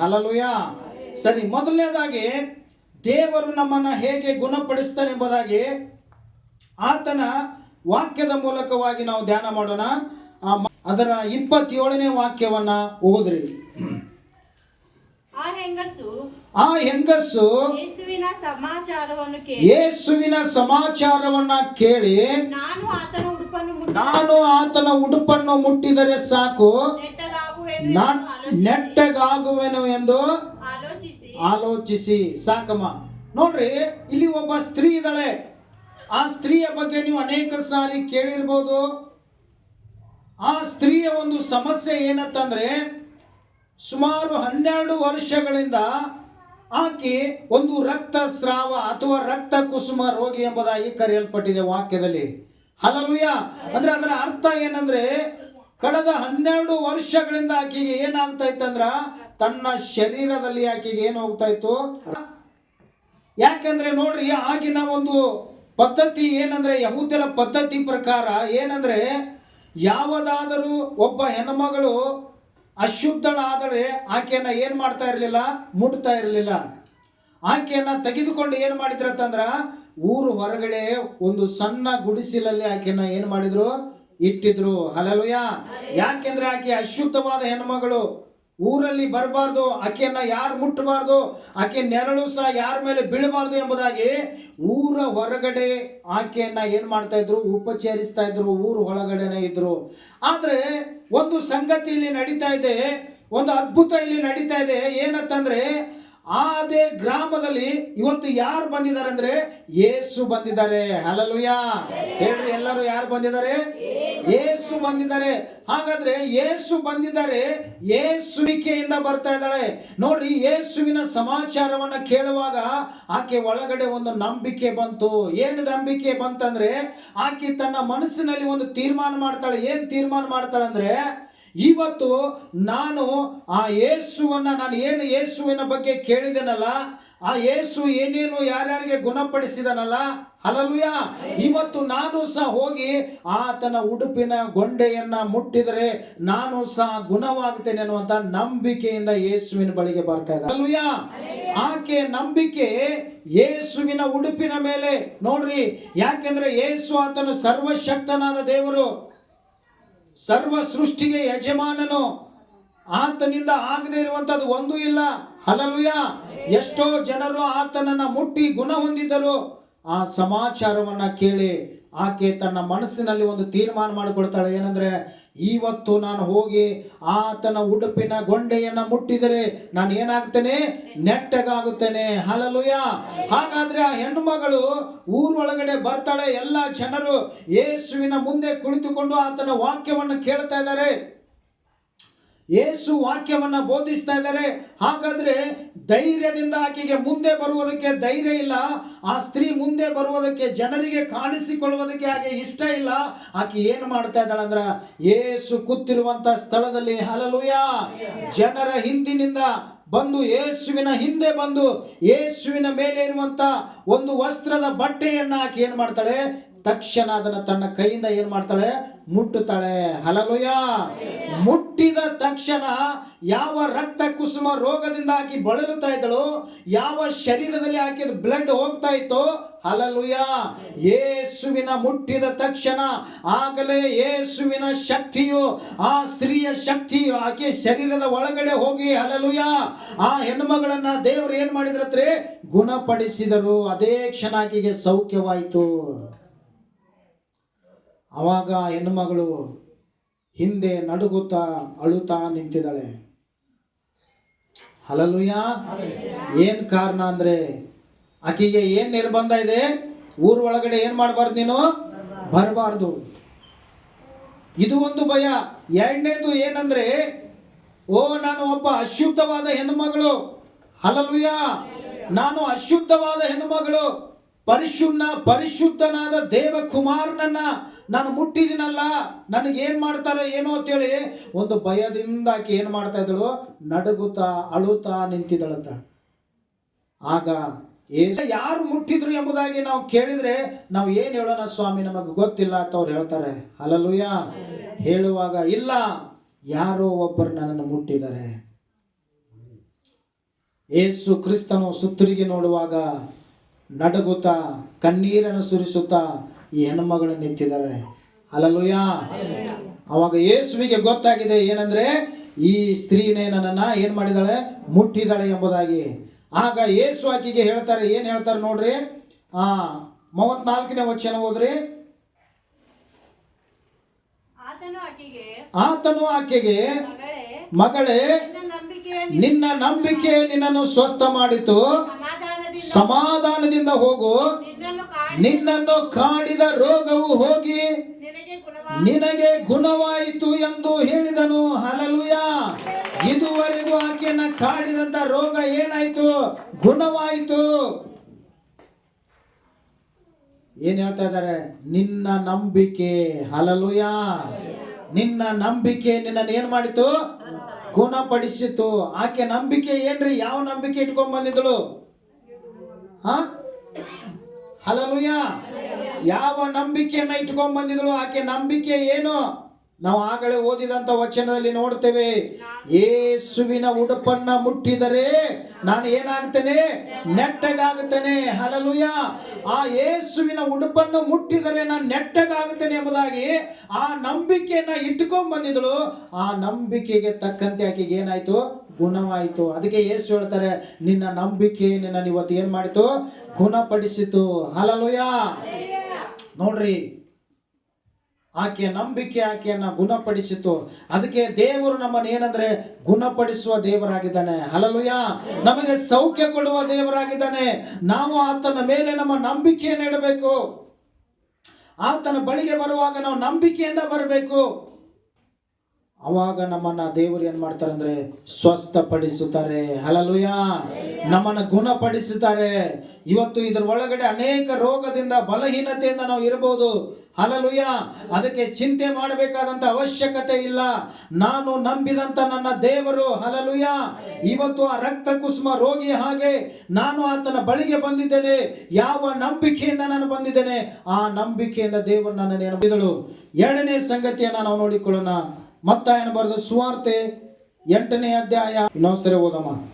Hallelujah ಸರಿ, ಮೊದಲನೇದಾಗಿ ದೇವರು ನಮ್ಮನ್ನ ಹೇಗೆ ಗುಣಪಡಿಸ್ತಾನೆ ಎಂಬುದಾಗಿ ಆತನ ವಾಕ್ಯದ ಮೂಲಕವಾಗಿ ನಾವು ಧ್ಯಾನ ಮಾಡೋಣ. ಅದರ ಇಪ್ಪತ್ತೇಳನೇ ವಾಕ್ಯವನ್ನ ಓದ್ರಿ. ಆ ಹೆಂಗಸು ಆ ಹೆಂಗಸ್ಸು ಯೇಸುವಿನ ಸಮಾಚಾರವನ್ನು ಕೇಳಿ. ಯೇಸುವಿನ ಸಮಾಚಾರವನ್ನ ಕೇಳಿ ನಾನು ಆತನ ಉಡುಪನ್ನು ನಾನು ಆತನ ಉಡುಪನ್ನು ಮುಟ್ಟಿದರೆ ಸಾಕು. ನೆಟ್ಟಗಾಗುವೆನು ಎಂದು ಆಲೋಚಿಸಿ. ಸಾಕಮ್ಮ. ನೋಡ್ರಿ ಇಲ್ಲಿ ಒಬ್ಬ ಸ್ತ್ರೀ ಇದ್ದಾಳೆ. ಆ ಸ್ತ್ರೀಯ ಬಗ್ಗೆ ನೀವು ಅನೇಕ ಸಾರಿ ಕೇಳಿರ್ಬೋದು. ಆ ಸ್ತ್ರೀಯ ಒಂದು ಸಮಸ್ಯೆ ಏನಂತಂದ್ರೆ ಸುಮಾರು ಹನ್ನೆರಡು ವರ್ಷಗಳಿಂದ ಆಕೆ ಒಂದು ರಕ್ತಸ್ರಾವ ಅಥವಾ ರಕ್ತ ಕುಸುಮ ರೋಗಿ ಎಂಬುದಾಗಿ ಕರೆಯಲ್ಪಟ್ಟಿದೆ ವಾಕ್ಯದಲ್ಲಿ. ಅಲ್ಲಲ್ವಯ್ಯ ಅಂದ್ರೆ ಅದರ ಅರ್ಥ ಏನಂದ್ರೆ, ಕಳೆದ ಹನ್ನೆರಡು ವರ್ಷಗಳಿಂದ ಆಕೆಗೆ ಏನಾಗ್ತಾ ಇತ್ತಂದ್ರ ತನ್ನ ಶರೀರದಲ್ಲಿ ಆಕೆಗೆ ಏನಾಗ್ತಾ ಇತ್ತು? ಯಾಕಂದ್ರೆ ನೋಡ್ರಿ ಆಗಿನ ಒಂದು ಪದ್ಧತಿ ಏನಂದ್ರೆ, ಯಹೂದ್ಯರ ಪದ್ಧತಿ ಪ್ರಕಾರ ಏನಂದ್ರೆ, ಯಾವದಾದರೂ ಒಬ್ಬ ಹೆಣ್ಮಗಳು ಅಶುದ್ಧಳಾದರೆ ಆಕೆಯನ್ನ ಏನು ಮಾಡ್ತಾ ಇರಲಿಲ್ಲ? ಮುಟ್ತಾ ಇರಲಿಲ್ಲ. ಆಕೆಯನ್ನು ತೆಗೆದುಕೊಂಡು ಏನು ಮಾಡಿದ್ರು ಅಂತಂದ್ರೆ ಊರು ಹೊರಗಡೆ ಒಂದು ಸಣ್ಣ ಗುಡಿಸಿಲಲ್ಲಿ ಆಕೆಯನ್ನ ಏನು ಮಾಡಿದ್ರು? ಇಟ್ಟಿದ್ರು. ಹಲಲುಯ ಯಾಕೆಂದ್ರೆ ಆಕೆ ಅಶುದ್ಧವಾದ ಹೆಣ್ಮಗಳು. ಊರಲ್ಲಿ ಬರಬಾರ್ದು, ಆಕೆಯನ್ನ ಯಾರು ಮುಟ್ಟಬಾರ್ದು ಆಕೆ ನೆರಳು ಸಹ ಯಾರ ಮೇಲೆ ಬೀಳಬಾರ್ದು ಎಂಬುದಾಗಿ ಊರ ಹೊರಗಡೆ ಆಕೆಯನ್ನ ಏನ್ ಮಾಡ್ತಾ ಇದ್ರು, ಉಪಚರಿಸ್ತಾ ಇದ್ರು, ಊರು ಒಳಗಡೆನೆ ಇದ್ರು. ಆದ್ರೆ ಒಂದು ಸಂಗತಿ ಇಲ್ಲಿ ನಡೀತಾ ಇದೆ, ಒಂದು ಅದ್ಭುತ ಇಲ್ಲಿ ನಡೀತಾ ಇದೆ, ಏನಂತಂದ್ರೆ ಅದೇ ಗ್ರಾಮದಲ್ಲಿ ಇವತ್ತು ಯಾರು ಬಂದಿದ್ದಾರೆ ಅಂದ್ರೆ ಯೇಸು ಬಂದಿದ್ದಾರೆ. ಅಲಲುಯ್ಯ ಹೇಳ್ರಿ ಎಲ್ಲರೂ ಯಾರು ಬಂದಿದ್ದಾರೆ? ಯೇಸು ಬಂದಿದ್ದಾರೆ. ಹಾಗಾದ್ರೆ ಯೇಸು ಬಂದಿದ್ದಾರೆ, ಏಸುವಿಕೆಯಿಂದ ಬರ್ತಾ ಇದ್ದಾಳೆ. ನೋಡ್ರಿ ಯೇಸುವಿನ ಸಮಾಚಾರವನ್ನ ಕೇಳುವಾಗ ಆಕೆ ಒಳಗಡೆ ಒಂದು ನಂಬಿಕೆ ಬಂತು. ಏನು ನಂಬಿಕೆ ಬಂತಂದ್ರೆ, ಆಕೆ ತನ್ನ ಮನಸ್ಸಿನಲ್ಲಿ ಒಂದು ತೀರ್ಮಾನ ಮಾಡ್ತಾಳೆ. ಏನ್ ತೀರ್ಮಾನ ಮಾಡ್ತಾಳೆ ಅಂದ್ರೆ ಇವತ್ತು ನಾನು ಆ ಯೇಸುವನ್ನು ನಾನು ಏನು ಯೇಸುವಿನ ಬಗ್ಗೆ ಕೇಳಿದೆನಲ್ಲ ಆ ಯೇಸು ಏನೇನು ಯಾರ್ಯಾರಿಗೆ ಗುಣಪಡಿಸಿದನಲ್ಲ ಹಲಲುಯ ಇವತ್ತು ನಾನು ಸಹ ಹೋಗಿ ಆತನ ಉಡುಪಿನ ಗೊಂಡೆಯನ್ನ ಮುಟ್ಟಿದರೆ ನಾನು ಸಹ ಗುಣವಾಗ್ತೇನೆ ಅನ್ನುವಂತ ನಂಬಿಕೆಯಿಂದ ಯೇಸುವಿನ ಬಳಿಗೆ ಬರ್ತಾ ಇದ್ದ. ಹಲಲುಯ ಆಕೆ ನಂಬಿಕೆ ಯೇಸುವಿನ ಉಡುಪಿನ ಮೇಲೆ. ನೋಡ್ರಿ ಯಾಕೆಂದ್ರೆ ಯೇಸು ಆತನು ಸರ್ವಶಕ್ತನಾದ ದೇವರು. ಸರ್ವ ಸೃಷ್ಟಿಗೆ ಯಜಮಾನನು ಆತನಿಂದ ಆಗದೆ ಇರುವಂತದ್ದು ಒಂದು ಇಲ್ಲ. ಹಲಲುಯ ಎಷ್ಟೋ ಜನರು ಆತನನ್ನ ಮುಟ್ಟಿ ಗುಣ ಹೊಂದಿದ್ದರು. ಆ ಸಮಾಚಾರವನ್ನ ಕೇಳಿ ಆಕೆ ತನ್ನ ಮನಸ್ಸಿನಲ್ಲಿ ಒಂದು ತೀರ್ಮಾನ ಮಾಡಿಕೊಳ್ತಾಳೆ. ಏನಂದ್ರೆ ಇವತ್ತು ನಾನು ಹೋಗಿ ಆತನ ಉಡುಪಿನ ಗೊಂಡೆಯನ್ನ ಮುಟ್ಟಿದರೆ ನಾನು ಏನಾಗ್ತೇನೆ? ನೆಟ್ಟಗಾಗುತ್ತೇನೆ. ಹಲಲುಯ ಹಾಗಾದ್ರೆ ಆ ಹೆಣ್ಣು ಮಗಳು ಊರೊಳಗಡೆ ಬರ್ತಾಳೆ. ಎಲ್ಲ ಜನರು ಯೇಸುವಿನ ಮುಂದೆ ಕುಳಿತುಕೊಂಡು ಆತನ ವಾಕ್ಯವನ್ನು ಕೇಳ್ತಾ ಇದ್ದಾರೆ. ಯೇಸು ವಾಕ್ಯವನ್ನ ಬೋಧಿಸ್ತಾ ಇದ್ದಾರೆ. ಹಾಗಾದ್ರೆ ಧೈರ್ಯದಿಂದ ಆಕೆಗೆ ಮುಂದೆ ಬರುವುದಕ್ಕೆ ಧೈರ್ಯ ಇಲ್ಲ. ಆ ಸ್ತ್ರೀ ಮುಂದೆ ಬರುವುದಕ್ಕೆ ಜನರಿಗೆ ಕಾಣಿಸಿಕೊಳ್ಳುವುದಕ್ಕೆ ಆಕೆ ಇಷ್ಟ ಇಲ್ಲ. ಆಕೆ ಏನು ಮಾಡ್ತಾ ಇದ್ದಾಳೆ ಅಂದ್ರ, ಏಸು ಕೂತಿರುವಂತ ಸ್ಥಳದಲ್ಲಿ ಹಲಲುಯ ಜನರ ಹಿಂದಿನಿಂದ ಬಂದು ಯೇಸುವಿನ ಹಿಂದೆ ಬಂದು ಯೇಸುವಿನ ಮೇಲೆ ಇರುವಂತ ಒಂದು ವಸ್ತ್ರದ ಬಟ್ಟೆಯನ್ನ ಆಕೆ ಏನು ಮಾಡ್ತಾಳೆ? ತಕ್ಷಣ ಅದನ್ನ ತನ್ನ ಕೈಯಿಂದ ಏನ್ ಮಾಡ್ತಾಳೆ? ಮುಟ್ಟುತ್ತಾಳೆ. ಹಲಲುಯ ಮುಟ್ಟಿದ ತಕ್ಷಣ ಯಾವ ರಕ್ತ ಕುಸುಮ ರೋಗದಿಂದ ಆಕಿ ಬಳಲುತ್ತಾ ಇದ್ದಳು, ಯಾವ ಶರೀರದಲ್ಲಿ ಆಕೆ ಬ್ಲಡ್ ಹೋಗ್ತಾ ಇತ್ತು ಹಲಲುಯ ಯೇಸುವಿನ ಮುಟ್ಟಿದ ತಕ್ಷಣ ಆಗಲೇ ಯೇಸುವಿನ ಶಕ್ತಿಯು, ಆ ಸ್ತ್ರೀಯ ಶಕ್ತಿಯು ಆಕೆ ಶರೀರದ ಒಳಗಡೆ ಹೋಗಿ ಹಲಲುಯ ಆ ಹೆಣ್ಮಗಳನ್ನ ದೇವರು ಏನ್ ಮಾಡಿದ್ರತ್ರಿ? ಗುಣಪಡಿಸಿದರು. ಅದೇ ಕ್ಷಣ ಆಕೆಗೆ ಸೌಖ್ಯವಾಯಿತು. ಅವಾಗ ಹೆಣ್ಣುಮಗಳು ಹಿಂದೆ ನಡುಗುತ್ತಾ ಅಳುತ್ತಾ ನಿಂತಿದ್ದಾಳೆ. ಹಲಲುಯ ಏನು ಕಾರಣ ಅಂದ್ರೆ ಆಕೆಗೆ ಏನು ನಿರ್ಬಂಧ ಇದೆ? ಊರ್ ಒಳಗಡೆ ಏನ್ ಮಾಡಬಾರ್ದು ನೀನು? ಬರಬಾರ್ದು. ಇದು ಒಂದು ಭಯ. ಎರಡನೇದು ಏನಂದ್ರೆ, ಓ, ನಾನು ಒಬ್ಬ ಅಶುದ್ಧವಾದ ಹೆಣ್ಣುಮಗಳು ಹಲಲುಯ ನಾನು ಅಶುದ್ಧವಾದ ಹೆಣ್ಣುಮಗಳು ಪರಿಶುನ್ನ, ಪರಿಶುದ್ಧನಾದ ದೇವಕುಮಾರನನ್ನ ನಾನು ಮುಟ್ಟಿದಿನಲ್ಲ ನನಗೆ ಏನ್ ಮಾಡ್ತಾರೆ ಏನೋ ಅಂತೇಳಿ ಒಂದು ಭಯದಿಂದ ಆಕೆ ಏನ್ ಮಾಡ್ತಾ ಇದ್ದಳು? ನಡುಗುತ್ತಾ ಅಳುತ್ತಾ ನಿಂತಿದ್ದಳಂತ. ಆಗ ಯಾರು ಮುಟ್ಟಿದ್ರು ಎಂಬುದಾಗಿ ನಾವು ಕೇಳಿದ್ರೆ ನಾವು ಏನು ಹೇಳೋಣ ಸ್ವಾಮಿ, ನಮಗೆ ಗೊತ್ತಿಲ್ಲ ಅಂತ ಅವ್ರು ಹೇಳ್ತಾರೆ. ಅಲ್ಲಲುಯ್ಯ ಹೇಳುವಾಗ, ಇಲ್ಲ, ಯಾರೋ ಒಬ್ಬರು ನನ್ನನ್ನು ಮುಟ್ಟಿದ್ದಾರೆ. ಏಸು ಕ್ರಿಸ್ತನು ಸುತ್ತರಿಗೆ ನೋಡುವಾಗ ನಡುಗುತ್ತಾ ಕಣ್ಣೀರನ್ನು ಸುರಿಸುತ್ತಾ ಈ ಹೆಣ್ಣುಮಗಳು ನಿಂತಿದ್ದಾರೆ? ಅಲ್ಲಲುಯ ಅವಾಗ ಯೇಸುವಿಗೆ ಗೊತ್ತಾಗಿದೆ ಏನಂದ್ರೆ ಈ ಸ್ತ್ರೀನೇ ನನ್ನನ್ನ ಏನ್ ಮಾಡಿದಾಳೆ? ಮುಟ್ಟಿದಾಳೆ ಎಂಬುದಾಗಿ. ಆಗ ಯೇಸು ಆಕಿಗೆ ಹೇಳ್ತಾರೆ ಏನ್ ಹೇಳ್ತಾರೆ ನೋಡ್ರಿ? ಆ ಮೂವತ್ನಾಲ್ಕನೇ ವಚನ ಹೋದ್ರಿ ಆತನು ಆಕೆಗೆ ಮಗಳೇ ನಿನ್ನ ನಂಬಿಕೆ ನಿನ್ನ ನಂಬಿಕೆ ನಿನ್ನನ್ನು ಸ್ವಸ್ಥ ಮಾಡಿತು ಸಮಾಧಾನದಿಂದ ಹೋಗು. ನಿನ್ನನ್ನು ಕಾಡಿದ ರೋಗವು ಹೋಗಿ ನಿನಗೆ ಗುಣವ ನಿನಗೆ ಗುಣವಾಯಿತು ಎಂದು ಹೇಳಿದನು. ಹಲಲುಯ ಇದುವರೆಗೂ ಆಕೆಯನ್ನ ಕಾಡಿದಂತ ರೋಗ ಏನಾಯ್ತು? ಗುಣವಾಯಿತು. ಏನ್ ಹೇಳ್ತಾ ಇದ್ದಾರೆ? ನಿನ್ನ ನಂಬಿಕೆ. ಹಲಲುಯ ನಿನ್ನ ನಂಬಿಕೆ ನಿನ್ನನ್ನು ಏನ್ ಮಾಡಿತು? ಗುಣಪಡಿಸಿತು. ಆಕೆ ನಂಬಿಕೆ ಏನ್ರಿ? ಯಾವ ನಂಬಿಕೆ ಇಟ್ಕೊಂಡ್ ಬಂದಿದ್ಳು ಹಾ? ಹಲಲುಯ ಯಾವ ನಂಬಿಕೆಯನ್ನ ಇಟ್ಕೊಂಡ್ ಬಂದಿದಳು, ಆಕೆ ನಂಬಿಕೆ ಏನು? ನಾವು ಆಗಲೇ ಓದಿದಂತ ವಚನದಲ್ಲಿ ನೋಡ್ತೇವೆ ಯೇಸುವಿನ ಉಡುಪನ್ನ ಮುಟ್ಟಿದರೆ ನಾನು ಏನಾಗ್ತೇನೆ? ನೆಟ್ಟಗಾಗುತ್ತೇನೆ. ಹಲಲುಯ ಆ ಯೇಸುವಿನ ಉಡುಪನ್ನು ಮುಟ್ಟಿದರೆ ನಾನು ನೆಟ್ಟಗಾಗುತ್ತೇನೆ ಎಂಬುದಾಗಿ ಆ ನಂಬಿಕೆಯನ್ನ ಇಟ್ಕೊಂಡ್ ಬಂದಿದಳು. ಆ ನಂಬಿಕೆಗೆ ತಕ್ಕಂತೆ ಆಕೆಗೆ ಏನಾಯ್ತು? ಗುಣವಾಯಿತು. ಅದಕ್ಕೆ ಯೇಸು ಹೇಳ್ತಾರೆ, ನಿನ್ನ ನಂಬಿಕೆ ನಿನ್ನ ಇವತ್ತು ಏನ್ ಮಾಡಿತು? ಗುಣಪಡಿಸಿತು. ಹಲಲುಯ ನೋಡ್ರಿ, ಆಕೆಯ ನಂಬಿಕೆ ಆಕೆಯನ್ನ ಗುಣಪಡಿಸಿತು. ಅದಕ್ಕೆ ದೇವರು ನಮ್ಮನ್ನ ಏನಂದ್ರೆ, ಗುಣಪಡಿಸುವ ದೇವರಾಗಿದ್ದಾನೆ. ಹಲಲುಯ ನಮಗೆ ಸೌಖ್ಯ ಕೊಡುವ ದೇವರಾಗಿದ್ದಾನೆ. ನಾವು ಆತನ ಮೇಲೆ ನಮ್ಮ ನಂಬಿಕೆಯನ್ನು ಇಡಬೇಕು ಆತನ ಬಳಿಗೆ ಬರುವಾಗ ನಾವು ನಂಬಿಕೆಯಿಂದ ಬರಬೇಕು. ಅವಾಗ ನಮ್ಮನ್ನ ದೇವರು ಏನ್ ಮಾಡ್ತಾರೆ ಅಂದ್ರೆ ಸ್ವಸ್ಥಪಡಿಸುತ್ತಾರೆ. ಹಲಲುಯ ನಮ್ಮನ್ನ ಗುಣಪಡಿಸುತ್ತಾರೆ. ಇವತ್ತು ಇದರ ಒಳಗಡೆ ಅನೇಕ ರೋಗದಿಂದ ಬಲಹೀನತೆಯಿಂದ ನಾವು ಇರಬಹುದು. ಹಲಲುಯ ಅದಕ್ಕೆ ಚಿಂತೆ ಮಾಡಬೇಕಾದಂತ ಅವಶ್ಯಕತೆ ಇಲ್ಲ. ನಾನು ನಂಬಿದಂತ ನನ್ನ ದೇವರು ಹಲಲುಯ ಇವತ್ತು ಆ ರಕ್ತ ಕುಸುಮ ರೋಗಿ ಹಾಗೆ ನಾನು ಆತನ ಬಳಿಗೆ ಬಂದಿದ್ದೇನೆ. ಯಾವ ನಂಬಿಕೆಯಿಂದ ನಾನು ಬಂದಿದ್ದೇನೆ? ಆ ನಂಬಿಕೆಯಿಂದ ದೇವರು ನನ್ನ ನಂಬಿದಳು ಎರಡನೇ ಸಂಗತಿಯನ್ನ ನಾವು ನೋಡಿಕೊಳ್ಳೋಣ. ಮತ್ತಾಯನ ಬರೆದ? ಸುವಾರ್ತೆ ಎಂಟನೇ ಅಧ್ಯಾಯ. ಇನ್ನೊಂದ್ಸರಿ ಓದಮ್ಮ.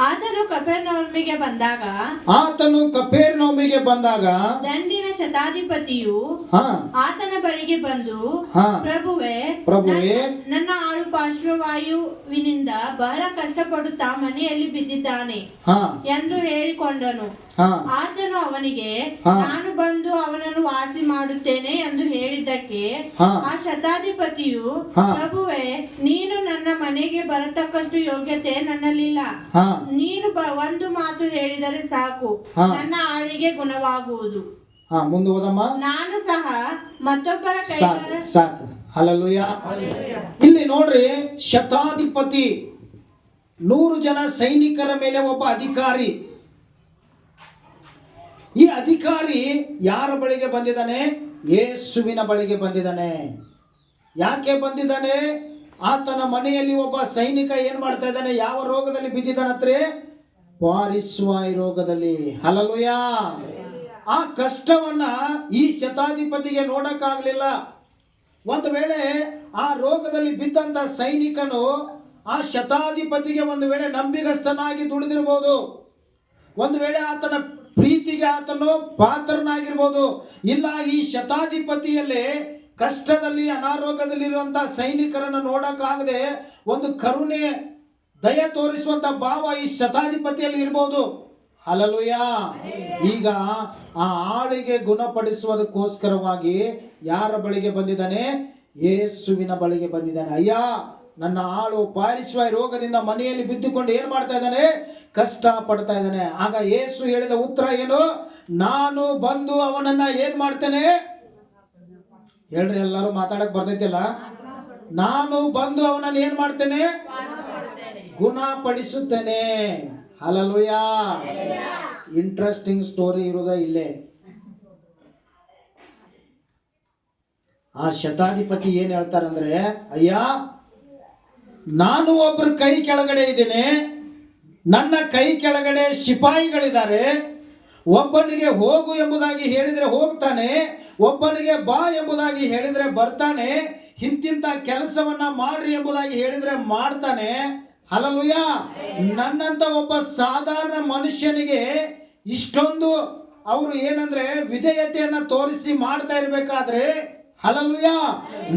ಆತನು ಕಪೆರ್ನೌಮಿಗೆ ಬಂದಾಗ ಆತನು ಕಪೇರ್ನೌಮಿಗೆ ಬಂದಾಗ ದಂಡಿನ ಶತಾಧಿಪತಿಯು ಆತನ ಬಳಿಗೆ ಬಂದು ಪ್ರಭುವೇ ಪ್ರಭುವೆ. ನನ್ನ- ಆಳು ಪಾರ್ಶ್ವವಾಯುವಿನಿಂದ ಬಹಳ ಕಷ್ಟಪಡುತ್ತಾ ಮನೆಯಲ್ಲಿ ಬಿದ್ದಿದ್ದಾನೆ ಹಾ. ಎಂದು ಹೇಳಿಕೊಂಡನು. ಆತನು ಅವನಿಗೆ ನಾನು ಬಂದು ಅವನನ್ನು ವಾಸಿ ಮಾಡುತ್ತೇನೆ ಎಂದು ಹೇಳಿದ್ದಕ್ಕೆ ಆ ಶತಾಧಿಪತಿಯು. ಪ್ರಭುವೆ ನೀನು ನನ್ನ ಮನೆಗೆ ಬರತಕ್ಕಷ್ಟು ಯೋಗ್ಯತೆ ನನ್ನಲ್ಲಿಲ್ಲ. ನೀನು ಬ- ಒಂದು ಮಾತು ಹೇಳಿದರೆ ಸಾಕು. ನನ್ನ ಆಳಿಗೆ ಗುಣವಾಗುವುದು. ಹಾ ಮುಂದೆ ಓದಮ್ಮ ನಾನು ಸಹ ಮತ್ತೊಬ್ಬರ ಸಾಕು ಕೈಗಳ ಸಾಕು. ಹಲಲುಯ ಇಲ್ಲಿ ನೋಡ್ರಿ ಶತಾಧಿಪತಿ ನೂರು ಜನ ಸೈನಿಕರ ಮೇಲೆ ಒಬ್ಬ ಅಧಿಕಾರಿ ಈ ಅಧಿಕಾರಿ ಯಾರ ಬಳಿಗೆ ಬಂದಿದ್ದಾನೆ? ಯೇಸುವಿನ ಬಳಿಗೆ ಬಂದಿದ್ದಾನೆ. ಯಾಕೆ ಬಂದಿದ್ದಾನೆ? ಆತನ ಮನೆಯಲ್ಲಿ ಒಬ್ಬ ಸೈನಿಕ ಏನ್ ಮಾಡ್ತಾ ಇದ್ದಾನೆ? ಯಾವ ರೋಗದಲ್ಲಿ ಬಿದ್ದಿದ್ದಾನತ್ರೆ ವಾರಿಸ್ವಾಯಿ ರೋಗದಲ್ಲಿ. ಹಲಲುಯ ಆ ಕಷ್ಟವನ್ನ ಈ ಶತಾಧಿಪತಿಗೆ ನೋಡಕ್ಕಾಗಲಿಲ್ಲ. ಒಂದು ವೇಳೆ ಆ ರೋಗದಲ್ಲಿ ಬಿದ್ದಂತ ಸೈನಿಕನು ಆ ಶತಾಧಿಪತಿಗೆ ಒಂದು ವೇಳೆ ನಂಬಿಗಸ್ತನಾಗಿ ದುಡಿದಿರ್ಬೋದು. ಒಂದು ವೇಳೆ ಆತನ ಪ್ರೀತಿಗೆ ಆತನು ಪಾತ್ರನಾಗಿರ್ಬೋದು. ಇಲ್ಲ, ಈ ಶತಾಧಿಪತಿಯಲ್ಲಿ ಕಷ್ಟದಲ್ಲಿ ಅನಾರೋಗ್ಯದಲ್ಲಿರುವಂತ ಸೈನಿಕರನ್ನು ನೋಡಕ್ಕಾಗದೆ ಒಂದು ಕರುಣೆ, ದಯ ತೋರಿಸುವಂತ ಭಾವ ಈ ಶತಾಧಿಪತಿಯಲ್ಲಿ ಇರ್ಬೋದು. ಅಲಲುಯ ಈಗ ಆ ಆಳಿಗೆ ಗುಣಪಡಿಸುವುದಕ್ಕೋಸ್ಕರವಾಗಿ ಯಾರ ಬಳಿಗೆ ಬಂದಿದ್ದಾನೆ? ಯೇಸುವಿನ ಬಳಿಗೆ ಬಂದಿದ್ದಾನೆ. ಅಯ್ಯ, ನನ್ನ ಆಳು ಪಾರಿಸುವ ರೋಗದಿಂದ ಮನೆಯಲ್ಲಿ ಬಿದ್ದುಕೊಂಡು ಏನ್ ಮಾಡ್ತಾ ಇದ್ದಾನೆ? ಕಷ್ಟ ಪಡ್ತಾ ಇದ್ದಾನೆ. ಆಗ ಏಸು ಹೇಳಿದ ಉತ್ತರ ಏನು? ನಾನು ಬಂದು ಅವನನ್ನ ಏನ್ ಮಾಡ್ತೇನೆ? ಹೇಳ್ರಿ, ಎಲ್ಲರೂ ಮಾತಾಡಕ್ ಬರ್ತೈತಿಲ್ಲ ನಾನು ಬಂದು ಅವನನ್ನ ಏನ್ ಮಾಡ್ತೇನೆ? ಗುಣಪಡಿಸುತ್ತೇನೆ. ಹಲಲುಯ ಇಂಟ್ರೆಸ್ಟಿಂಗ್ ಸ್ಟೋರಿ ಇರೋದ ಇಲ್ಲೇ. ಆ ಶತಾಧಿಪತಿ ಏನ್ ಹೇಳ್ತಾರಂದ್ರೆ, ಅಯ್ಯ, ನಾನು ಒಬ್ಬರ ಕೈ ಕೆಳಗಡೆ ಇದ್ದೇನೆ. ನನ್ನ ಕೈ ಕೆಳಗಡೆ ಸಿಪಾಯಿಗಳಿದ್ದಾರೆ. ಒಬ್ಬನಿಗೆ ಹೋಗು ಎಂಬುದಾಗಿ ಹೇಳಿದ್ರೆ ಹೋಗ್ತಾನೆ, ಒಬ್ಬನಿಗೆ ಬಾ ಎಂಬುದಾಗಿ ಹೇಳಿದ್ರೆ ಬರ್ತಾನೆ, ಇಂತಿಂತ ಕೆಲಸವನ್ನ ಮಾಡ್ರಿ ಎಂಬುದಾಗಿ ಹೇಳಿದ್ರೆ ಮಾಡ್ತಾನೆ. ಅಲಲುಯ್ಯ ನನ್ನಂತ ಒಬ್ಬ ಸಾಧಾರಣ ಮನುಷ್ಯನಿಗೆ ಇಷ್ಟೊಂದು ಅವರು ಏನಂದ್ರೆ ವಿಧೇಯತೆಯನ್ನು ತೋರಿಸಿ ಮಾಡ್ತಾ ಇರ್ಬೇಕಾದ್ರೆ ಹಲಲುಯ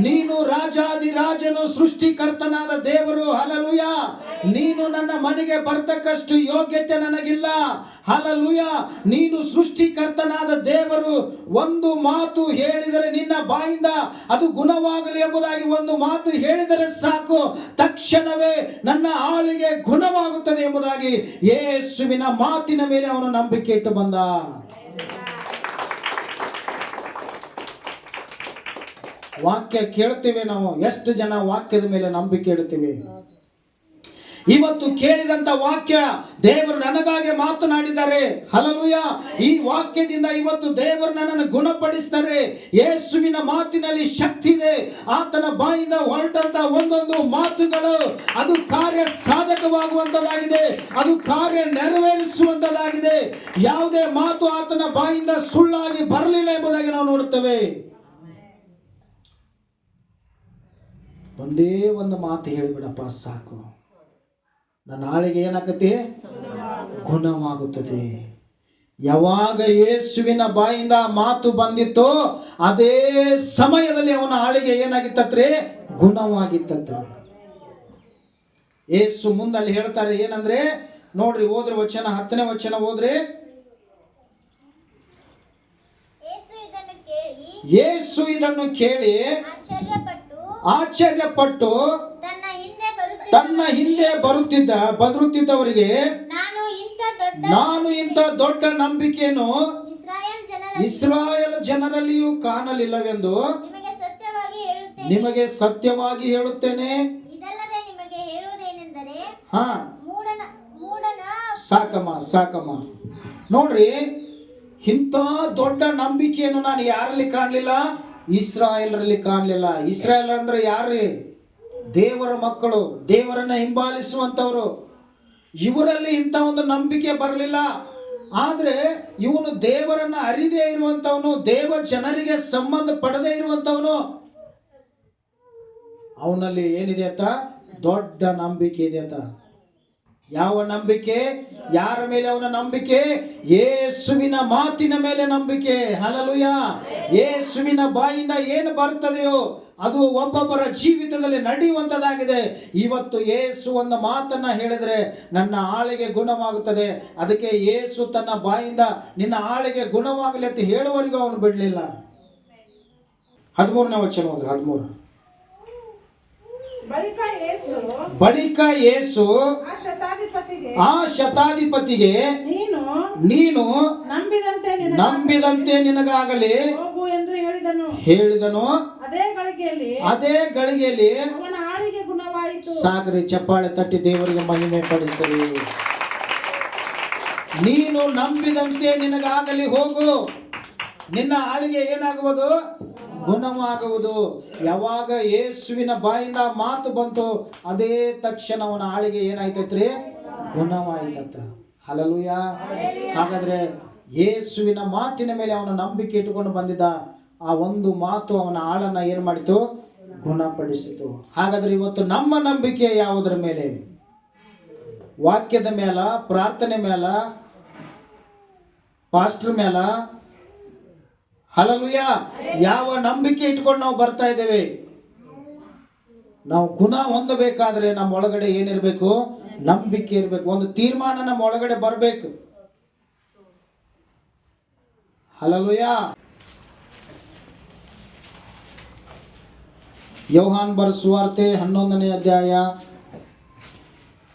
ನೀನು ರಾಜಾದಿರಾಜನು ಸೃಷ್ಟಿಕರ್ತನಾದ ದೇವರು ಹಲಲುಯ ನೀನು ನನ್ನ ಮನೆಗೆ ಬರ್ತಕ್ಕಷ್ಟು ಯೋಗ್ಯತೆ ನನಗಿಲ್ಲ. ಹಲಲುಯ ನೀನು ಸೃಷ್ಟಿಕರ್ತನಾದ ದೇವರು, ಒಂದು ಮಾತು ಹೇಳಿದರೆ ನಿನ್ನ ಬಾಯಿಂದ ಅದು ಗುಣವಾಗಲಿ ಎಂಬುದಾಗಿ ಒಂದು ಮಾತು ಹೇಳಿದರೆ ಸಾಕು. ತಕ್ಷಣವೇ ನನ್ನ ಆಳಿಗೆ ಗುಣವಾಗುತ್ತದೆ ಎಂಬುದಾಗಿ ಯೇಸುವಿನ ಮಾತಿನ ಮೇಲೆ ಅವನು ನಂಬಿಕೆ ಇಟ್ಟು ಬಂದ. ವಾಕ್ಯ ಕೇಳ್ತೇವೆ ನಾವು, ಎಷ್ಟು ಜನ ವಾಕ್ಯದ ಮೇಲೆ ನಂಬಿಕೆ ಇಡ್ತೀವಿ? ಇವತ್ತು ಕೇಳಿದಂತ ವಾಕ್ಯ ದೇವರು ನನಗಾಗಿ ಮಾತನಾಡಿದ್ದಾರೆ. ಹಲಲುಯ ಈ ವಾಕ್ಯದಿಂದ ಇವತ್ತು ದೇವರು ನನ್ನನ್ನು ಗುಣಪಡಿಸ್ತಾರೆ. ಯೇಸುವಿನ ಮಾತಿನಲ್ಲಿ ಶಕ್ತಿ ಇದೆ. ಆತನ ಬಾಯಿಂದ ಹೊರಟಂತ ಒಂದೊಂದು ಮಾತುಗಳು, ಅದು ಕಾರ್ಯ ಸಾಧಕವಾಗುವಂತದಾಗಿದೆ ಅದು ಕಾರ್ಯ ನೆರವೇರಿಸುವಂತದಾಗಿದೆ ಯಾವುದೇ ಮಾತು ಆತನ ಬಾಯಿಂದ ಸುಳ್ಳಾಗಿ ಬರಲಿಲ್ಲ ಎಂಬುದಾಗಿ ನಾವು ನೋಡುತ್ತೇವೆ. ಒಂದೇ ಒಂದು ಮಾತು ಹೇಳಿಬಿಡಪ್ಪ ಸಾಕು. ನನ್ನ ನಾಳೆಗೆ ಏನಾಗತ್ತೆ? ಗುಣವಾಗುತ್ತದೆ. ಯಾವಾಗ ಯೇಸುವಿನ ಬಾಯಿಂದ ಮಾತು ಬಂದಿತ್ತೋ ಅದೇ ಸಮಯದಲ್ಲಿ ಅವನ ಆಳಿಗೆ ಏನಾಗಿತ್ತತ್ರಿ? ಗುಣವಾಗಿತ್ತಂತೆ. ಯೇಸು ಮುಂದಲ್ಲಿ ಹೇಳ್ತಾರೆ ಏನಂದ್ರೆ ನೋಡ್ರಿ ಹೋದ್ರೆ ವಚನ ಹತ್ತನೇ ವಚನ ಹೋದ್ರೆ ಯೇಸು ಇದನ್ನು ಕೇಳಿ ಯೇಸು ಪಟ್ಟು ತನ್ನ ಹಿಂದೆ ಬರುತ್ತಿದ್ದ ಬದರುತ್ತಿದ್ದವರಿಗೆ ಹಿಂದೆ ಬರುತ್ತಿದ್ದ ಬರುತ್ತಿದ್ದವರಿಗೆ ನಾನು ಇಂಥ ದೊಡ್ಡ ನಂಬಿಕೆಯನ್ನು ಇಸ್ರಾಯೇಲ್ ಜನರ ಇಸ್ರಾಯೇಲ್ ಜನರಲ್ಲಿಯೂ ಕಾಣಲಿಲ್ಲವೆಂದು ನಿಮಗೆ ಸತ್ಯವಾಗಿ ಹೇಳುತ್ತೇನೆ. ನಿಮಗೆ ಸತ್ಯವಾಗಿ ಹೇಳುತ್ತೇನೆ. ಇದಲ್ಲದೆ ನಿಮಗೆ ಹೇಳುವುದೇನೆಂದರೆ ಹಾ. ಸಾಕಮ್ಮ ಸಾಕಮ್ಮ. ನೋಡ್ರಿ ಇಂಥ ದೊಡ್ಡ ನಂಬಿಕೆಯನ್ನು ನಾನು ಯಾರಲ್ಲಿ ಕಾಣಲಿಲ್ಲ? ಇಸ್ರಾಯೇಲರಲ್ಲಿ ಕಾಣಲಿಲ್ಲ. ಇಸ್ರಾಯೇಲ್ ಅಂದ್ರೆ ಯಾರು? ದೇವರ ಮಕ್ಕಳು, ದೇವರನ್ನ ಹಿಂಬಾಲಿಸುವಂತವರು ಇವರಲ್ಲಿ ಇಂಥ ಒಂದು ನಂಬಿಕೆ ಬರಲಿಲ್ಲ. ಆದರೆ ಇವನು ದೇವರನ್ನ ಅರಿದೇ ಇರುವಂತವನು ದೇವ ಜನರಿಗೆ ಸಂಬಂಧ ಪಡೆದೇ ಇರುವಂತವನು ಅವನಲ್ಲಿ ಏನಿದೆ ಅಂತ? ದೊಡ್ಡ ನಂಬಿಕೆ ಇದೆ ಅಂತ. ಯಾವ ನಂಬಿಕೆ? ಯಾರ ಮೇಲೆ ಅವನ ನಂಬಿಕೆ? ಯೇಸುವಿನ ಮಾತಿನ ಮೇಲೆ ನಂಬಿಕೆ. ಹಲಲುಯ ಯೇಸುವಿನ ಬಾಯಿಂದ ಏನು ಬರ್ತದೆಯೋ ಅದು ಒಬ್ಬೊಬ್ಬರ ಜೀವಿತದಲ್ಲಿ ನಡೆಯುವಂತದಾಗಿದೆ. ಇವತ್ತು ಯೇಸು ಒಂದು ಮಾತನ್ನ ಹೇಳಿದ್ರೆ ನನ್ನ ಆಳಿಗೆ ಗುಣವಾಗುತ್ತದೆ. ಅದಕ್ಕೆ ಯೇಸು ತನ್ನ ಬಾಯಿಂದ ನಿನ್ನ ಆಳಿಗೆ ಗುಣವಾಗಲಿ ಅಂತ ಹೇಳುವವರೆಗೂ ಅವನು ಬಿಡಲಿಲ್ಲ. ಹದಿಮೂರನೇ ವಚನ ಹೋದ್ರೆ ಹದಿಮೂರು. ಬಳಿಕ ಯೇಸು ಆ ಶತಾಧಿಪತಿಗೆ ನೀನು ನೀನು ನಂಬಿದಂತೆ ನಂಬಿದಂತೆ ನಿನಗಾಗಲಿ ಹೋಗು ಎಂದು ಹೇಳಿದನು. ಹೇಳಿದನು. ಅದೇ ಗಳಿಗೆಯಲ್ಲಿ ಅದೇ ಗಳಿಗೆಯಲ್ಲಿ ಅವನ ಆಳಿಗೆ ಗುಣವಾಯಿತು. ಸಾಗರಿ ಚಪ್ಪಾಳೆ ತಟ್ಟಿ ದೇವರಿಗೆ ಮಹಿಮೆ ಪಡಿಸಲಿ ನೀನು ನಂಬಿದಂತೆ ನಿನಗಾಗಲಿ ಹೋಗು. ನಿನ್ನ ಆಳಿಗೆ ಏನಾಗುವುದು? ಗುಣವಾಗುವುದು. ಯಾವಾಗ ಯೇಸುವಿನ ಬಾಯಿಂದ ಮಾತು ಬಂತು ಅದೇ ತಕ್ಷಣ ಅವನ ಆಳಿಗೆ ಏನಾಯ್ತೈತ್ರಿ? ಗುಣವಾಯ್ತಂತ. ಹಲಲುಯ ಹಾಗಾದ್ರೆ ಯೇಸುವಿನ ಮಾತಿನ ಮೇಲೆ ಅವನ ನಂಬಿಕೆ ಇಟ್ಟುಕೊಂಡು ಬಂದಿದ್ದ ಆ ಒಂದು ಮಾತು ಅವನ ಆಳನ್ನ ಏನ್ ಮಾಡಿತು? ಗುಣಪಡಿಸಿತು. ಹಾಗಾದ್ರೆ ಇವತ್ತು ನಮ್ಮ ನಂಬಿಕೆ ಯಾವುದರ ಮೇಲೆ? ವಾಕ್ಯದ ಮೇಲ ಪ್ರಾರ್ಥನೆ ಮೇಲ ಪಾಸ್ಟರ್ ಮೇಲ ಹಲಲುಯ ಯಾವ ನಂಬಿಕೆ ಇಟ್ಕೊಂಡು ನಾವು ಬರ್ತಾ ಇದ್ದೇವೆ? ನಾವು ಗುಣ ಹೊಂದಬೇಕಾದ್ರೆ ನಮ್ಮ ಒಳಗಡೆ ಏನಿರಬೇಕು? ನಂಬಿಕೆ ಇರಬೇಕು. ಒಂದು ತೀರ್ಮಾನ ನಮ್ಮ ಒಳಗಡೆ ಬರಬೇಕು. ಹಲಲುಯ ಯೋಹಾನ್ ಬರ್ ಸುವಾರ್ತೆ ಹನ್ನೊಂದನೇ ಅಧ್ಯಾಯ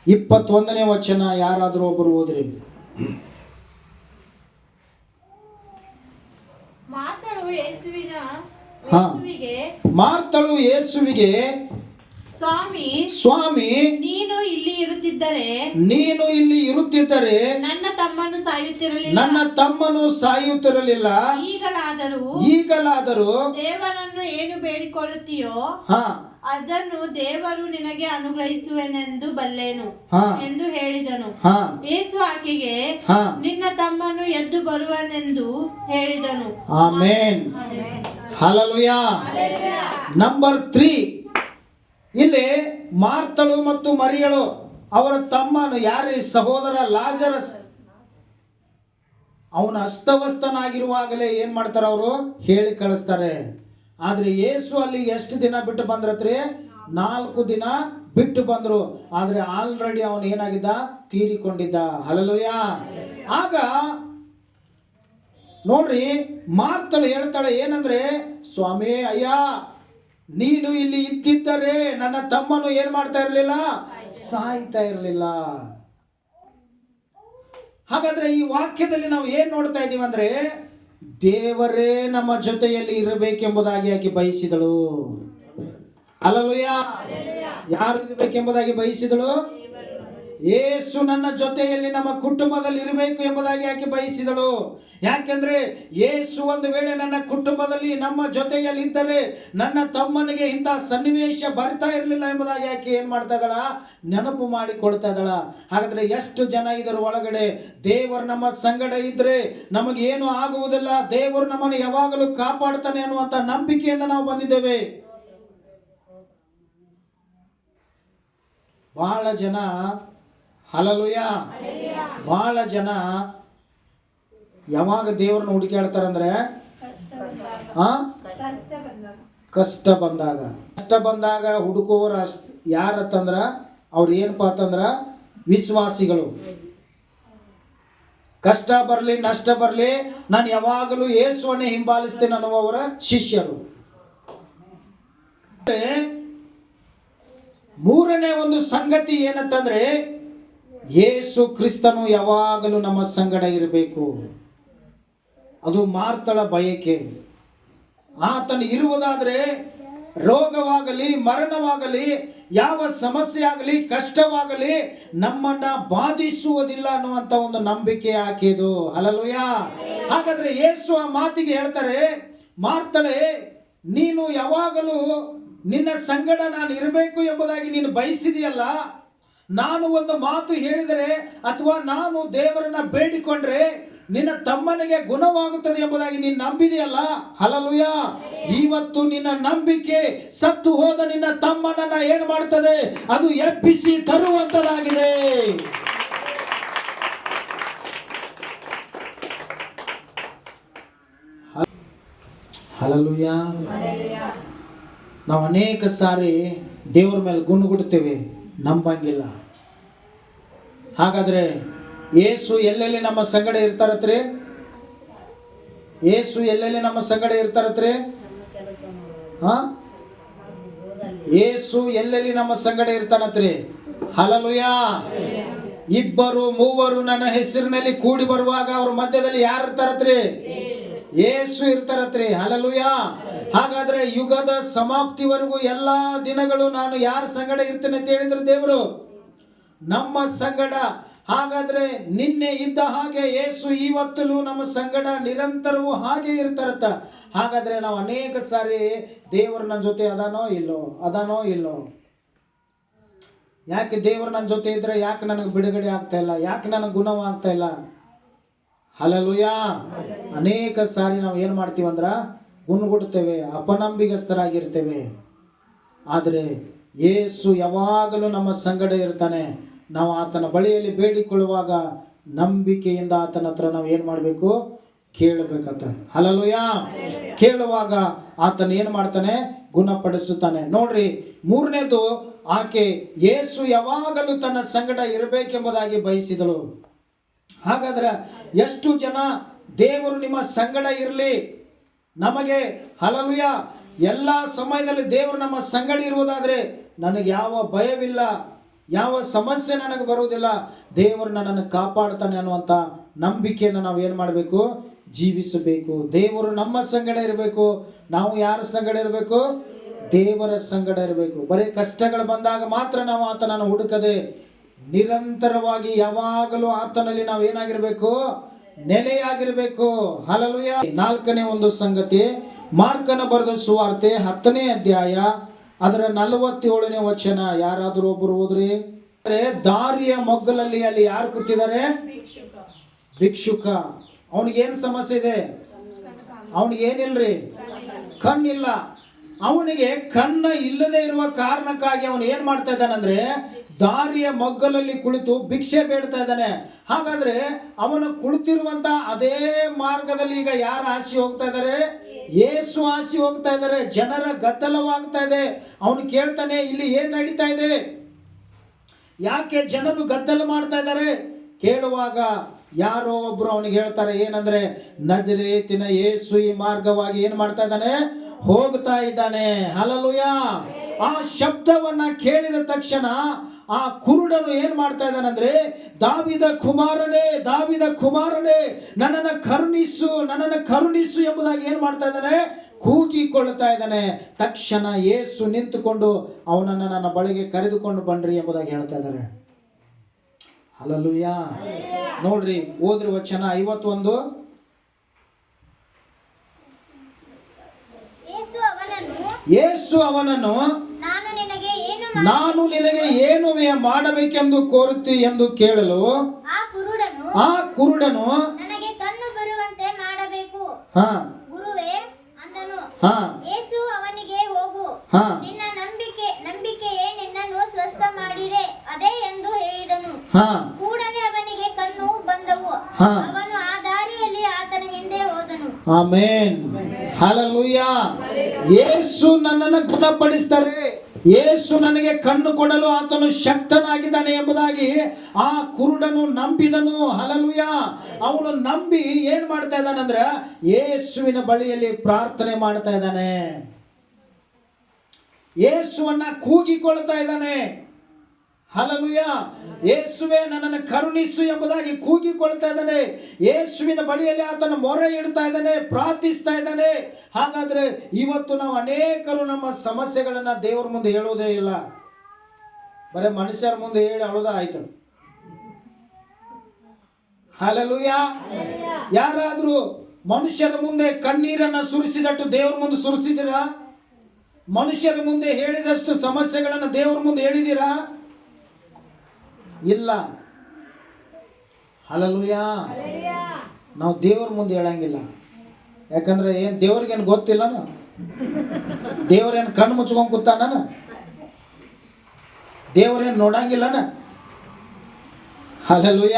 ಇಪ್ಪತ್ತೊಂದನೇ ವಚನ. ಯಾರಾದರೂ ಒಬ್ಬರು ಓದ್ರಿ ಮಾತಳು ಯೇಸುವಿನ ಹಾ. ಮಾರ್ತಳು ಯೇಸುವಿಗೆ ಸ್ವಾಮಿ ಸ್ವಾಮಿ ನೀನು ಇಲ್ಲಿ ಇರುತ್ತಿದ್ದರೆ ನೀನು ಇಲ್ಲಿ ಇರುತ್ತಿದ್ದರೆ ನನ್ನ ತಮ್ಮನು ಸಾಯುತ್ತಿರಲಿಲ್ಲ. ನನ್ನ ತಮ್ಮನು ಸಾಯುತ್ತಿರಲಿಲ್ಲ. ಈಗಲಾದರೂ ಈಗಲಾದರೂ ದೇವರನ್ನು ಏನು ಬೇಡಿಕೊಳ್ಳುತ್ತೀಯೋ ಹಾ. ಅದನ್ನು ದೇವರು ನಿನಗೆ ಅನುಗ್ರಹಿಸುವೆನೆಂದು ಬಲ್ಲೇನು ಎಂದು ಹೇಳಿದನು. ಏಸು ಯೇಸು ಆಕೆಗೆ ನಿನ್ನ ತಮ್ಮನು ಎದ್ದು ಬರುವನೆಂದು ಹೇಳಿದನು. ಆಮೇನ್. ಹಲಲುಯ ನಂಬರ್ ತ್ರೀ ಇಲ್ಲಿ ಮಾರ್ತಳು ಮತ್ತು ಮರಿಯಳು ಅವರ ತಮ್ಮನು ಯಾರು? ಸಹೋದರ ಲಾಜರ ಅವನ ಅಸ್ತವಸ್ತನಾಗಿರುವಾಗಲೇ ಏನ್ ಮಾಡ್ತಾರೆ ಅವರು ಹೇಳಿ ಕಳಿಸ್ತಾರೆ. ಆದ್ರೆ ಯೇಸು ಅಲ್ಲಿ ಎಷ್ಟು ದಿನ ಬಿಟ್ಟು ಬಂದ್ರತ್ರಿ? ನಾಲ್ಕು ದಿನ ಬಿಟ್ಟು ಬಂದ್ರು. ಆದ್ರೆ ಆಲ್ರೆಡಿ ಅವನು ಏನಾಗಿದ್ದ? ತೀರಿಕೊಂಡಿದ್ದ. ಹಲಲುಯ ಆಗ ನೋಡ್ರಿ, ಮಾರ್ತಳು ಹೇಳ್ತಾಳೆ ಏನಂದ್ರೆ, ಸ್ವಾಮಿ, ಅಯ್ಯ, ನೀನು ಇಲ್ಲಿ ಇದ್ದಿದ್ದರೆ ನನ್ನ ತಮ್ಮನು ಏನ್ ಮಾಡ್ತಾ ಇರಲಿಲ್ಲ? ಸಾಯ್ತಾ ಇರಲಿಲ್ಲ. ಹಾಗಾದ್ರೆ ಈ ವಾಕ್ಯದಲ್ಲಿ ನಾವು ಏನ್ ನೋಡ್ತಾ ಇದೀವಿ ಅಂದ್ರೆ ದೇವರೇ ನಮ್ಮ ಜೊತೆಯಲ್ಲಿ ಇರಬೇಕೆಂಬುದಾಗಿ ಆಕೆ ಬಯಸಿದಳು. ಅಲ್ಲಲುಯ್ಯ ಯಾರು ಇರಬೇಕೆಂಬುದಾಗಿ ಬಯಸಿದಳು? ಏಸು ನನ್ನ ಜೊತೆಯಲ್ಲಿ ನಮ್ಮ ಕುಟುಂಬದಲ್ಲಿ ಇರಬೇಕು ಎಂಬುದಾಗಿ ಆಕೆ ಬಯಸಿದಳು. ಯಾಕೆಂದ್ರೆ ಯೇಸು ಒಂದು ವೇಳೆ ನನ್ನ ಕುಟುಂಬದಲ್ಲಿ ನಮ್ಮ ಜೊತೆಯಲ್ಲಿ ಇದ್ದರೆ ನನ್ನ ತಮ್ಮನಿಗೆ ಇಂಥ ಸನ್ನಿವೇಶ ಬರ್ತಾ ಇರಲಿಲ್ಲ ಎಂಬುದಾಗಿ ಯಾಕೆ ಏನು ಮಾಡ್ತಾ ಇದ್ದಾಳ? ನೆನಪು ಮಾಡಿಕೊಳ್ತಾ ಇದ್ದಾಳ. ಹಾಗಾದ್ರೆ ಎಷ್ಟು ಜನ ಇದರ ಒಳಗಡೆ? ದೇವರು ನಮ್ಮ ಸಂಗಡ ಇದ್ರೆ ನಮಗೆ ಏನು ಆಗುವುದಿಲ್ಲ. ದೇವರು ನಮ್ಮನ್ನು ಯಾವಾಗಲೂ ಕಾಪಾಡ್ತಾನೆ ಅನ್ನುವಂತ ನಂಬಿಕೆಯಿಂದ ನಾವು ಬಂದಿದ್ದೇವೆ. ಬಹಳ ಜನ ಹಲಲುಯ ಬಹಳ ಜನ ಯಾವಾಗ ದೇವ್ರನ್ನ ಹುಡುಕಾಡ್ತಾರಂದ್ರೆ ಆ? ಕಷ್ಟ ಬಂದಾಗ. ಕಷ್ಟ ಬಂದಾಗ ಹುಡುಕೋರು ಅಷ್ಟು ಯಾರತ್ತಂದ್ರ? ಅವ್ರು ಏನಪ್ಪ ಅಂತಂದ್ರೆ ವಿಶ್ವಾಸಿಗಳು. ಕಷ್ಟ ಬರಲಿ, ನಷ್ಟ ಬರಲಿ, ನಾನು ಯಾವಾಗಲೂ ಯೇಸುವನ್ನೇ ಹಿಂಬಾಲಿಸ್ತೇನೆ ಅನ್ನುವವರ ಶಿಷ್ಯರು. ಮೂರನೇ ಒಂದು ಸಂಗತಿ ಏನಂತಂದ್ರೆ ಯೇಸು ಕ್ರಿಸ್ತನು ಯಾವಾಗಲೂ ನಮ್ಮ ಸಂಗಡ ಇರಬೇಕು. ಅದು ಮಾರ್ತಳ ಬಯಕೆ. ಆತನ ಇರುವುದಾದರೆ ರೋಗವಾಗಲಿ, ಮರಣವಾಗಲಿ, ಯಾವ ಸಮಸ್ಯೆ ಆಗಲಿ ಕಷ್ಟವಾಗಲಿ ನಮ್ಮನ್ನ ಬಾಧಿಸುವುದಿಲ್ಲ ಅನ್ನುವಂತ ಒಂದು ನಂಬಿಕೆ ಹಾಕಿದು ಅಲಲುಯ ಹಾಗಾದ್ರೆ ಯೇಸು ಆ ಮಾತಿಗೆ ಹೇಳ್ತಾರೆ, ಮಾರ್ತಳೆ, ನೀನು ಯಾವಾಗಲೂ ನಿನ್ನ ಸಂಗಡ ನಾನು ಇರಬೇಕು ಎಂಬುದಾಗಿ ನೀನು ಬಯಸಿದೆಯಲ್ಲ? ನಾನು ಒಂದು ಮಾತು ಹೇಳಿದರೆ ಅಥವಾ ನಾನು ದೇವರನ್ನ ಬೇಡಿಕೊಂಡ್ರೆ ನಿನ್ನ ತಮ್ಮನಿಗೆ ಗುಣವಾಗುತ್ತದೆ ಎಂಬುದಾಗಿ ನೀನು ನಂಬಿದೆಯಲ್ಲ? ಹಲಲುಯ ಇವತ್ತು ನಿನ್ನ ನಂಬಿಕೆ ಸತ್ತು ಹೋದ ನಿನ್ನ ತಮ್ಮನನ್ನ ಏನು ಮಾಡುತ್ತದೆ? ಅದು ಎಬ್ಬಿಸಿ ತರುವಂತದಾಗಿದೆ. ಹಲಲುಯ ನಾವು ಅನೇಕ ಸಾರಿ ದೇವರ ಮೇಲೆ ಗುಣಗುಡ್ತೇವೆ ನಂಬಂಗಿಲ್ಲ. ಹಾಗಾದ್ರೆ ಏಸು ಎಲ್ಲೆಲ್ಲಿ ನಮ್ಮ ಸಂಗಡ ಇರ್ತಾರತ್ರಿ? ಏಸು ಎಲ್ಲೆಲ್ಲಿ ನಮ್ಮ ಸಂಗಡ ಇರ್ತಾರತ್ರಿ? ಹಾ? ಏಸು ಎಲ್ಲೆಲ್ಲಿ ನಮ್ಮ ಸಂಗಡ ಇರ್ತಾನತ್ರಿ? ಹಲಲುಯ ಇಬ್ಬರು ಮೂವರು ನನ್ನ ಹೆಸರಿನಲ್ಲಿ ಕೂಡಿ ಬರುವಾಗ ಅವ್ರ ಮಧ್ಯದಲ್ಲಿ ಯಾರು ಇರ್ತಾರತ್ರಿ? ಏಸು ಇರ್ತಾರತ್ರಿ. ಹಲಲುಯ ಹಾಗಾದ್ರೆ ಯುಗದ ಸಮಾಪ್ತಿವರೆಗೂ ಎಲ್ಲಾ ದಿನಗಳು ನಾನು ಯಾರ ಸಂಗಡ ಇರ್ತೇನೆ ಅಂತ ಹೇಳಿದ್ರು ದೇವರು? ನಮ್ಮ ಸಂಗಡ ಹಾಗಾದ್ರೆ ನಿನ್ನೆ ಇದ್ದ ಹಾಗೆ ಏಸು ಇವತ್ತಲೂ ನಮ್ಮ ಸಂಗಡ ನಿರಂತರವೂ ಹಾಗೆ ಇರ್ತಾರತ್ತ. ಹಾಗಾದ್ರೆ ನಾವು ಅನೇಕ ಸಾರಿ ದೇವರು ನನ್ನ ಜೊತೆ ಅದಾನೋ ಇಲ್ಲೋ ಅದಾನೋ ಇಲ್ಲೋ. ಯಾಕೆ ದೇವರು ನನ್ನ ಜೊತೆ ಇದ್ರೆ ಯಾಕೆ ನನಗೆ ಬಿಡುಗಡೆ ಆಗ್ತಾ ಇಲ್ಲ? ಯಾಕೆ ನನಗೆ ಗುಣವಾಗ್ತಾ ಇಲ್ಲ? ಹಲಲುಯ ಅನೇಕ ಸಾರಿ ನಾವು ಏನು ಮಾಡ್ತೀವಿ ಅಂದ್ರ ಗುಣಗುಡ್ತೇವೆ, ಅಪನಂಬಿಗಸ್ತರಾಗಿರ್ತೇವೆ. ಆದರೆ ಯೇಸು ಯಾವಾಗಲೂ ನಮ್ಮ ಸಂಗಡ ಇರ್ತಾನೆ. ನಾವು ಆತನ ಬಳಿಯಲ್ಲಿ ಬೇಡಿಕೊಳ್ಳುವಾಗ ನಂಬಿಕೆಯಿಂದ ಆತನ ಹತ್ರ ನಾವು ಏನು ಮಾಡಬೇಕು? ಕೇಳಬೇಕಂತ. ಹಲಲುಯ ಕೇಳುವಾಗ ಆತನ ಏನು ಮಾಡ್ತಾನೆ? ಗುಣಪಡಿಸುತ್ತಾನೆ. ನೋಡ್ರಿ, ಮೂರನೇದು, ಆಕೆ ಯೇಸು ಯಾವಾಗಲೂ ತನ್ನ ಸಂಗಡ ಇರಬೇಕೆಂಬುದಾಗಿ ಬಯಸಿದಳು. ಹಾಗಾದ್ರೆ ಎಷ್ಟು ಜನ ದೇವರು ನಿಮ್ಮ ಸಂಗಡ ಇರಲಿ? ನಮಗೆ ಹಲಲುಯ ಎಲ್ಲ ಸಮಯದಲ್ಲಿ ದೇವರು ನಮ್ಮ ಸಂಗಡ ಇರುವುದಾದರೆ ನನಗೆ ಯಾವ ಭಯವಿಲ್ಲ. ಯಾವ ಸಮಸ್ಯೆ ನನಗೆ ಬರುವುದಿಲ್ಲ, ದೇವರು ನನ್ನನ್ನು ಕಾಪಾಡ್ತಾನೆ ಅನ್ನುವಂಥ ನಂಬಿಕೆಯನ್ನು ನಾವು ಏನು ಮಾಡಬೇಕು? ಜೀವಿಸಬೇಕು. ದೇವರು ನಮ್ಮ ಸಂಗಡ ಇರಬೇಕು. ನಾವು ಯಾರ ಸಂಗಡ ಇರಬೇಕು? ದೇವರ ಸಂಗಡ ಇರಬೇಕು. ಬರೀ ಕಷ್ಟಗಳು ಬಂದಾಗ ಮಾತ್ರ ನಾವು ಆತನನ್ನು ಹುಡುಕದೆ ನಿರಂತರವಾಗಿ ಯಾವಾಗಲೂ ಆತನಲ್ಲಿ ನಾವು ಏನಾಗಿರ್ಬೇಕು? ನೆಲೆಯಾಗಿರ್ಬೇಕು. ಹಲಲುಯ ನಾಲ್ಕನೇ ಒಂದು ಸಂಗತಿ, ಮಾರ್ಕನ ಬರೆದ ಸುವಾರ್ತೆ ಹತ್ತನೇ ಅಧ್ಯಾಯ ಅದರ ನಲವತ್ತೇಳನೇ ವಚನ ಯಾರಾದರೂ ಒಬ್ಬರು ಹೋದ್ರಿ ಅಂದ್ರೆ ದಾರಿಯ ಮೊಗ್ಗಲಲ್ಲಿ ಅಲ್ಲಿ ಯಾರು ಕೂತಿದ್ದಾರೆ? ಭಿಕ್ಷುಕ. ಅವನಿಗೇನು ಸಮಸ್ಯೆ ಇದೆ? ಅವನಿಗೆ ಏನಿಲ್ರಿ? ಕಣ್ಣಿಲ್ಲ. ಅವನಿಗೆ ಕಣ್ಣ ಇಲ್ಲದೆ ಇರುವ ಕಾರಣಕ್ಕಾಗಿ ಅವನು ಏನ್ ಮಾಡ್ತಾ ಇದ್ದಾನಂದ್ರೆ ದಾರಿಯ ಮಗ್ಗಲಲ್ಲಿ ಕುಳಿತು ಭಿಕ್ಷೆ ಬೇಡ್ತಾ ಇದ್ದಾನೆ. ಹಾಗಾದ್ರೆ ಅವನು ಕುಳಿತಿರುವಂತ ಅದೇ ಮಾರ್ಗದಲ್ಲಿ ಈಗ ಯಾರು ಆಸೆ ಹೋಗ್ತಾ ಇದ್ದಾರೆ? ಏಸು ಆಸಿ ಹೋಗ್ತಾ ಇದ್ದಾರೆ, ಜನರ ಗದ್ದಲವಾಗ್ತಾ ಇದೆ. ಅವನು ಕೇಳ್ತಾನೆ, ಇಲ್ಲಿ ಏನ್ ನಡೀತಾ ಇದೆ? ಯಾಕೆ ಜನರು ಗದ್ದಲ ಮಾಡ್ತಾ ಇದ್ದಾರೆ? ಕೇಳುವಾಗ ಯಾರೋ ಒಬ್ರು ಅವನಿಗೆ ಹೇಳ್ತಾರೆ, ಏನಂದ್ರೆ, ನಜರೇತಿನ ಏಸು ಈ ಮಾರ್ಗವಾಗಿ ಏನ್ ಮಾಡ್ತಾ ಇದ್ದಾನೆ? ಹೋಗ್ತಾ ಇದ್ದಾನೆ. ಹಲಲುಯ ಆ ಶಬ್ದವನ್ನ ಕೇಳಿದ ತಕ್ಷಣ ಆ ಕುರುಡನು ಏನ್ ಮಾಡ್ತಾ ಇದ್ದಾನಂದ್ರೆ ದಾವಿದ ಕುಮಾರನೇ ದಾವಿದ ಕುಮಾರನೇ ನನ್ನನ್ನು ಕರುಣಿಸು ನನ್ನನ್ನು ಕರುಣಿಸು ಎಂಬುದಾಗಿ ಏನ್ ಮಾಡ್ತಾ ಇದ್ದಾನೆ? ಕೂಗಿಕೊಳ್ಳುತ್ತಾ ಇದ್ದಾನೆ. ತಕ್ಷಣ ಏಸು ನಿಂತುಕೊಂಡು ಅವನನ್ನು ನನ್ನ ಬಳಿಗೆ ಕರೆದುಕೊಂಡು ಬನ್ರಿ ಎಂಬುದಾಗಿ ಹೇಳ್ತಾ ಇದ್ದಾರೆ. ಹಲಲುಯ ನೋಡ್ರಿ ಓದ್ರಿ ವಚನ ಐವತ್ತೊಂದು. ಏಸು ಅವನನ್ನು ನಾನು ನಿನಗೆ ಏನು ಮಾಡಬೇಕೆಂದು ಕೋರುತ್ತಿ ಎಂದು ಕೇಳಲು ಆ ಕುರುಡನು ಆ ಕುರುಡನು ನನಗೆ ಕಣ್ಣು ಬರುವಂತೆ ಮಾಡಬೇಕು. ಹಾ. ಗುರುವೇ ಅಂದನು ಹಾ. ಯೇಸು ಅವನಿಗೆ ಹೋಗು. ಹಾ. ನಿನ್ನ ನಂಬಿಕೆ ನಂಬಿಕೆಯೇ ನಿನ್ನನ್ನು ಸ್ವಸ್ಥ ಮಾಡಿದೆ ಅದೇ ಎಂದು ಹೇಳಿದನು. ಹಾ. ಕೂಡಲೇ ಅವನಿಗೆ ಕಣ್ಣು ಬಂದವು. ಹಾ. ಅವನು ಆ ದಾರಿಯಲ್ಲಿ ಆತನ ಹಿಂದೆ ಹೋದನು. ಆಮೇನ್. ಹಲಲುಯ್ಯ ಯೇಸು ನನ್ನನ್ನು ಗುಣಪಡಿಸ್ತಾರೆ ಯೇಸು ನನಗೆ ಕಣ್ಣು ಕೊಡಲು ಆತನು ಶಕ್ತನಾಗಿದ್ದಾನೆ ಎಂಬುದಾಗಿ ಆ ಕುರುಡನು ನಂಬಿದನು. ಹಲಲುಯ ಅವನು ನಂಬಿ ಏನ್ ಮಾಡ್ತಾ ಇದ್ದಾನಂದ್ರೆ ಯೇಸುವಿನ ಬಳಿಯಲ್ಲಿ ಪ್ರಾರ್ಥನೆ ಮಾಡ್ತಾ ಇದ್ದಾನೆ. ಯೇಸುವನ್ನ ಕೂಗಿಕೊಳ್ತಾ ಇದ್ದಾನೆ. ಹಲಲುಯ ಯೇಸುವೆ ನನ್ನನ್ನು ಕರುಣಿಸು ಎಂಬುದಾಗಿ ಕೂಗಿಕೊಳ್ತಾ ಇದ್ದಾನೆ. ಯೇಸುವಿನ ಬಳಿಯಲ್ಲಿ ಆತನ ಮೊರೆ ಇಡ್ತಾ ಇದ್ದಾನೆ, ಪ್ರಾರ್ಥಿಸ್ತಾ ಇದ್ದಾನೆ. ಹಾಗಾದ್ರೆ ಇವತ್ತು ನಾವು ಅನೇಕರು ನಮ್ಮ ಸಮಸ್ಯೆಗಳನ್ನ ದೇವರ ಮುಂದೆ ಹೇಳೋದೇ ಇಲ್ಲ. ಬರೀ ಮನುಷ್ಯರ ಮುಂದೆ ಹೇಳಿ ಅಳುದ ಆಯ್ತು. ಹಲಲುಯ ಯಾರಾದ್ರೂ ಮನುಷ್ಯರ ಮುಂದೆ ಕಣ್ಣೀರನ್ನ ಸುರಿಸಿದಟ್ಟು ದೇವರ ಮುಂದೆ ಸುರಿಸಿದಿರಾ ಮನುಷ್ಯರ ಮುಂದೆ ಹೇಳಿದಷ್ಟು ಸಮಸ್ಯೆಗಳನ್ನು ದೇವರ ಮುಂದೆ ಹೇಳಿದ್ದೀರಾ? ಇಲ್ಲ. ಹಲಲುಯ ನಾವು ದೇವ್ರ ಮುಂದೆ ಹೇಳಂಗಿಲ್ಲ. ಯಾಕಂದ್ರೆ ಏನ್ ದೇವ್ರಿಗೇನು ಗೊತ್ತಿಲ್ಲ ದೇವ್ರೇನು ಕಣ್ಣು ಮುಚ್ಕೊಂಡ್ ಕೂತಾನ ದೇವ್ರೇನು ನೋಡಂಗಿಲ್ಲನ ಹಲಲುಯ.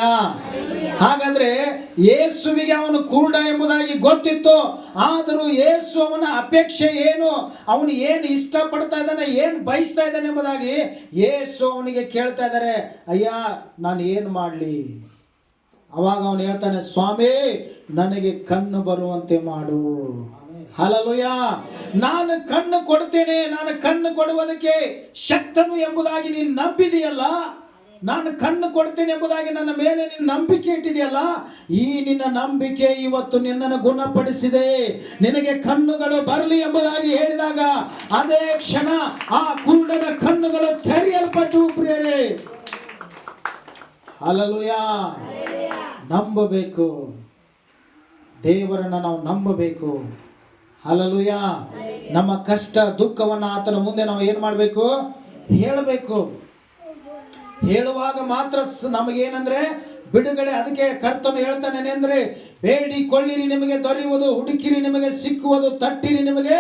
ಹಾಗಾದ್ರೆ ಯೇಸುವಿಗೆ ಅವನು ಕುರುಡ ಎಂಬುದಾಗಿ ಗೊತ್ತಿತ್ತು. ಆದರೂ ಯೇಸು ಅವನ ಅಪೇಕ್ಷೆ ಏನು? ಅವನು ಏನು ಇಷ್ಟಪಡ್ತಾ ಇದ್ದಾನೆ, ಏನು ಬಯಸ್ತಾ ಇದ್ದಾನೆ ಎಂಬುದಾಗಿ ಯೇಸು ಅವನಿಗೆ ಕೇಳ್ತಾ ಇದ್ದಾರೆ. ಅಯ್ಯ, ನಾನು ಏನು ಮಾಡಲಿ? ಅವಾಗ ಅವನು ಹೇಳ್ತಾನೆ, ಸ್ವಾಮಿ, ನನಗೆ ಕಣ್ಣು ಬರುವಂತೆ ಮಾಡು. ಹಲಲುಯ. ನಾನು ಕಣ್ಣು ಕೊಡ್ತೇನೆ, ನಾನು ಕಣ್ಣು ಕೊಡುವುದಕ್ಕೆ ಶಕ್ತನು ಎಂಬುದಾಗಿ ನೀನು ನಂಬಿದೆಯಲ್ಲ? ನಾನು ಕಣ್ಣು ಕೊಡ್ತೇನೆ ಎಂಬುದಾಗಿ ನನ್ನ ಮೇಲೆ ನಿನ್ನ ನಂಬಿಕೆ ಇಟ್ಟಿದೆಯಲ್ಲ, ಈ ನಿನ್ನ ನಂಬಿಕೆ ಇವತ್ತು ನಿನ್ನನ್ನು ಗುಣಪಡಿಸಿದೆ. ನಿನಗೆ ಕಣ್ಣುಗಳು ಬರಲಿ ಎಂಬುದಾಗಿ ಹೇಳಿದಾಗ ಅದೇ ಕ್ಷಣ ಆ ಕುರುಡನ ಕಣ್ಣುಗಳು ತೆರೆಯಲ್ಪಟ್ಟು, ಪ್ರಿಯರೇ. ಅಲಲುಯ ನಂಬಬೇಕು. ದೇವರನ್ನ ನಾವು ನಂಬಬೇಕು. ಅಲಲುಯ ನಮ್ಮ ಕಷ್ಟ, ದುಃಖವನ್ನ ಆತನ ಮುಂದೆ ನಾವು ಏನು ಮಾಡಬೇಕು? ಹೇಳಬೇಕು. ಹೇಳುವಾಗ ಮಾತ್ರ ನಮಗೇನಂದ್ರೆ, ಬಿಡುಗಡೆ ಅದಕ್ಕೆ ಕರ್ತನು ಹೇಳ್ತಾನೆ ಅಂದ್ರೆ ಬೇಡಿಕೊಳ್ಳಿರಿ ನಿಮಗೆ ದೊರೆಯುವುದು, ಹುಡುಕಿರಿ ನಿಮಗೆ ಸಿಕ್ಕುವುದು, ತಟ್ಟಿರಿ ನಿಮಗೆ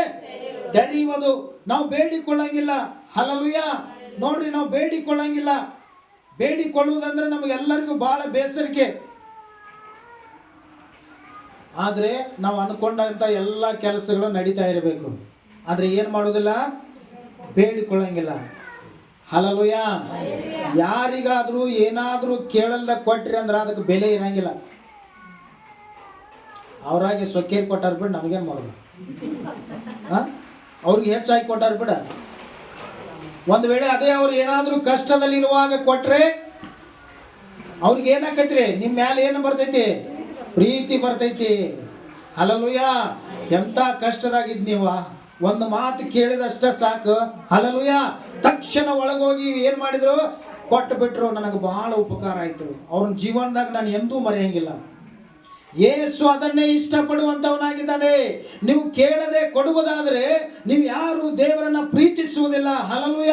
ತೆರೆಯುವುದು ನಾವು ಬೇಡಿಕೊಳ್ಳಂಗಿಲ್ಲ. ಹಲಲುಯ ನೋಡ್ರಿ, ನಾವು ಬೇಡಿಕೊಳ್ಳಂಗಿಲ್ಲ. ಬೇಡಿಕೊಳ್ಳುವುದಂದ್ರೆ ನಮಗೆಲ್ಲರಿಗೂ ಬಹಳ ಬೇಸರಿಕೆ. ಆದರೆ ನಾವು ಅನ್ಕೊಂಡಂತ ಎಲ್ಲ ಕೆಲಸಗಳು ನಡೀತಾ ಇರಬೇಕು. ಆದರೆ ಏನು ಮಾಡೋದಿಲ್ಲ ಬೇಡಿಕೊಳ್ಳಂಗಿಲ್ಲ. ಹಲಲುಯ ಯಾರಿಗಾದ್ರೂ ಏನಾದ್ರೂ ಕೇಳಲ್ದ ಕೊಟ್ರಿ ಅಂದ್ರೆ ಅದಕ್ಕೆ ಬೆಲೆ ಇರಂಗಿಲ್ಲ. ಅವರಾಗಿ ಸೊಕ್ಕೇರ್ ಕೊಟ್ಟಾರ ಬಿಡ ನಮಗೇನು ಮಾಡೋದು. ಆ? ಅವ್ರಿಗೆ ಹೆಚ್ಚಾಗಿ ಕೊಟ್ಟಾರ ಬಿಡ. ಒಂದು ವೇಳೆ ಅದೇ ಅವ್ರು ಏನಾದ್ರೂ ಕಷ್ಟದಲ್ಲಿರುವಾಗ ಕೊಟ್ರೆ ಅವ್ರಿಗೆ ಏನಾಕೈತ್ರಿ? ನಿಮ್ಮ ಮ್ಯಾಲೆ ಏನು ಬರ್ತೈತಿ? ಪ್ರೀತಿ ಬರ್ತೈತಿ. ಅಲಲುಯ ಎಂತ ಕಷ್ಟದಾಗಿದ್ ನೀವ? ಒಂದು ಮಾತು ಕೇಳಿದಷ್ಟ ಸಾಕು. ಹಲಲುಯ ತಕ್ಷಣ ಒಳಗೋಗಿ ಏನ್ ಮಾಡಿದ್ರು? ಕೊಟ್ಟು ಬಿಟ್ಟರು ನನಗೆ ಬಹಳ ಉಪಕಾರ ಆಯ್ತು. ಅವ್ರನ್ನ ಜೀವನದಾಗ ನಾನು ಎಂದೂ ಮರೆಯಂಗಿಲ್ಲ. ಏಸು ಅದನ್ನೇ ಇಷ್ಟಪಡುವಂಥವನಾಗಿದ್ದಾನೆ ನೀವು ಕೇಳದೆ ಕೊಡುವುದಾದರೆ ನೀವು ಯಾರು ದೇವರನ್ನ ಪ್ರೀತಿಸುವುದಿಲ್ಲ. ಹಲಲುಯ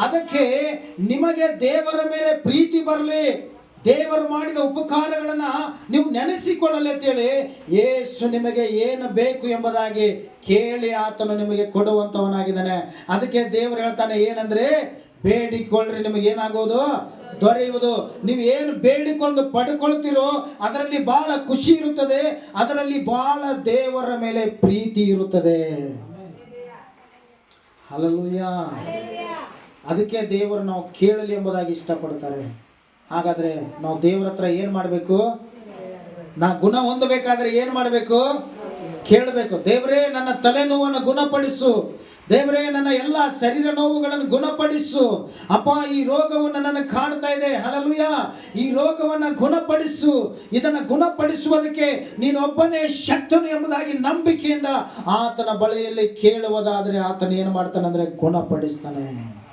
ಅದಕ್ಕೆ ನಿಮಗೆ ದೇವರ ಮೇಲೆ ಪ್ರೀತಿ ಬರಲಿ. ದೇವರು ಮಾಡಿದ ಉಪಕಾರಗಳನ್ನ ನೀವು ನೆನೆಸಿಕೊಳ್ಳಲಿ ಅಂತೇಳಿ ಯೇಸು ನಿಮಗೆ ಏನು ಬೇಕು ಎಂಬುದಾಗಿ ಕೇಳಿ ಆತನು ನಿಮಗೆ ಕೊಡುವಂತವನಾಗಿದ್ದಾನೆ. ಅದಕ್ಕೆ ದೇವರು ಹೇಳ್ತಾನೆ ಏನಂದ್ರೆ ಬೇಡಿಕೊಳ್ಳ್ರಿ ನಿಮಗೆ ಏನಾಗೋದು? ದೊರೆಯುವುದು. ನೀವು ಏನು ಬೇಡಿಕೊಂಡು ಪಡ್ಕೊಳ್ತಿರೋ ಅದರಲ್ಲಿ ಬಹಳ ಖುಷಿ ಇರುತ್ತದೆ ಅದರಲ್ಲಿ ಬಹಳ ದೇವರ ಮೇಲೆ ಪ್ರೀತಿ ಇರುತ್ತದೆ. ಹಲಲುಯ್ಯ ಅದಕ್ಕೆ ದೇವರು ನಾವು ಕೇಳಲಿ ಎಂಬುದಾಗಿ ಇಷ್ಟಪಡ್ತಾರೆ. ಹಾಗಾದ್ರೆ ನಾವು ದೇವ್ರ ಹತ್ರ ಏನ್ ಮಾಡಬೇಕು? ನಾ ಗುಣ ಹೊಂದಬೇಕಾದ್ರೆ ಏನ್ ಮಾಡಬೇಕು? ಕೇಳಬೇಕು. ದೇವರೇ, ನನ್ನ ತಲೆನೋವನ್ನು ಗುಣಪಡಿಸು. ದೇವರೇ, ನನ್ನ ಎಲ್ಲ ಶರೀರ ನೋವುಗಳನ್ನು ಗುಣಪಡಿಸು. ಅಪ್ಪ, ಈ ರೋಗವು ನನ್ನನ್ನು ಕಾಣ್ತಾ ಇದೆ. ಹಲಲುಯ ಈ ರೋಗವನ್ನು ಗುಣಪಡಿಸು. ಇದನ್ನು ಗುಣಪಡಿಸುವುದಕ್ಕೆ ನೀನು ಒಬ್ಬನೇ ಶಕ್ತನು ಎಂಬುದಾಗಿ ನಂಬಿಕೆಯಿಂದ ಆತನ ಬಳಿಯಲ್ಲಿ ಕೇಳುವುದಾದರೆ ಆತನ ಏನು ಮಾಡ್ತಾನಂದ್ರೆ ಗುಣಪಡಿಸ್ತಾನೆ.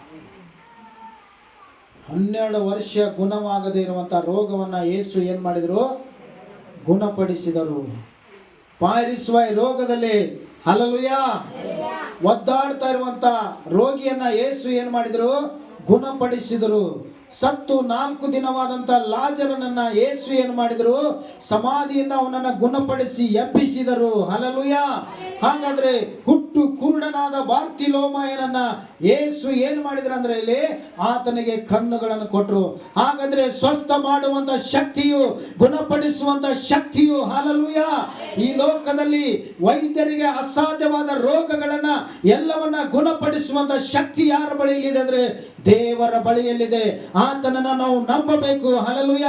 ಹನ್ನೆರಡು ವರ್ಷ ಗುಣವಾಗದೇ ಇರುವಂಥ ರೋಗವನ್ನ ಯೇಸು ಏನು ಮಾಡಿದರು? ಗುಣಪಡಿಸಿದರು. ಪಾರಿಸುವ ಈ ರೋಗದಲ್ಲಿ ಹಲಲುಯ ಒದ್ದಾಡ್ತಾ ಇರುವಂತ ರೋಗಿಯನ್ನ ಯೇಸು ಏನ್ ಮಾಡಿದ್ರು? ಗುಣಪಡಿಸಿದರು. ಸತ್ತು ನಾಲ್ಕು ದಿನವಾದಂತ ಲಾಜರನನ್ನ ಏಸು ಏನು ಮಾಡಿದರು? ಸಮಾಧಿಯಿಂದ ಅವನನ್ನ ಗುಣಪಡಿಸಿ ಎಬ್ಬಿಸಿದರು. ಹಲಲುಯ ಹಾಗಾದ್ರೆ ಹುಟ್ಟು ಕುರುಡನಾದ ಬಾರ್ತಿಲೋಮಾಯನನ್ನ ಏಸು ಏನ್ ಮಾಡಿದ್ರು ಅಂದ್ರೆ ಇಲ್ಲಿ? ಆತನಿಗೆ ಕಣ್ಣುಗಳನ್ನು ಕೊಟ್ಟರು ಹಾಗಾದ್ರೆ ಸ್ವಸ್ಥ ಮಾಡುವಂತ ಶಕ್ತಿಯು, ಗುಣಪಡಿಸುವಂತ ಶಕ್ತಿಯು ಹಲಲುಯ ಈ ಲೋಕದಲ್ಲಿ ವೈದ್ಯರಿಗೆ ಅಸಾಧ್ಯವಾದ ರೋಗಗಳನ್ನ ಎಲ್ಲವನ್ನ ಗುಣಪಡಿಸುವಂತ ಶಕ್ತಿ ಯಾರ ಬಳಿ ಇದೆ ಅಂದ್ರೆ ದೇವರ ಬಳಿಯಲ್ಲಿದೆ. ಆತನನ್ನ ನಾವು ನಂಬಬೇಕು. ಹಲಲುಯ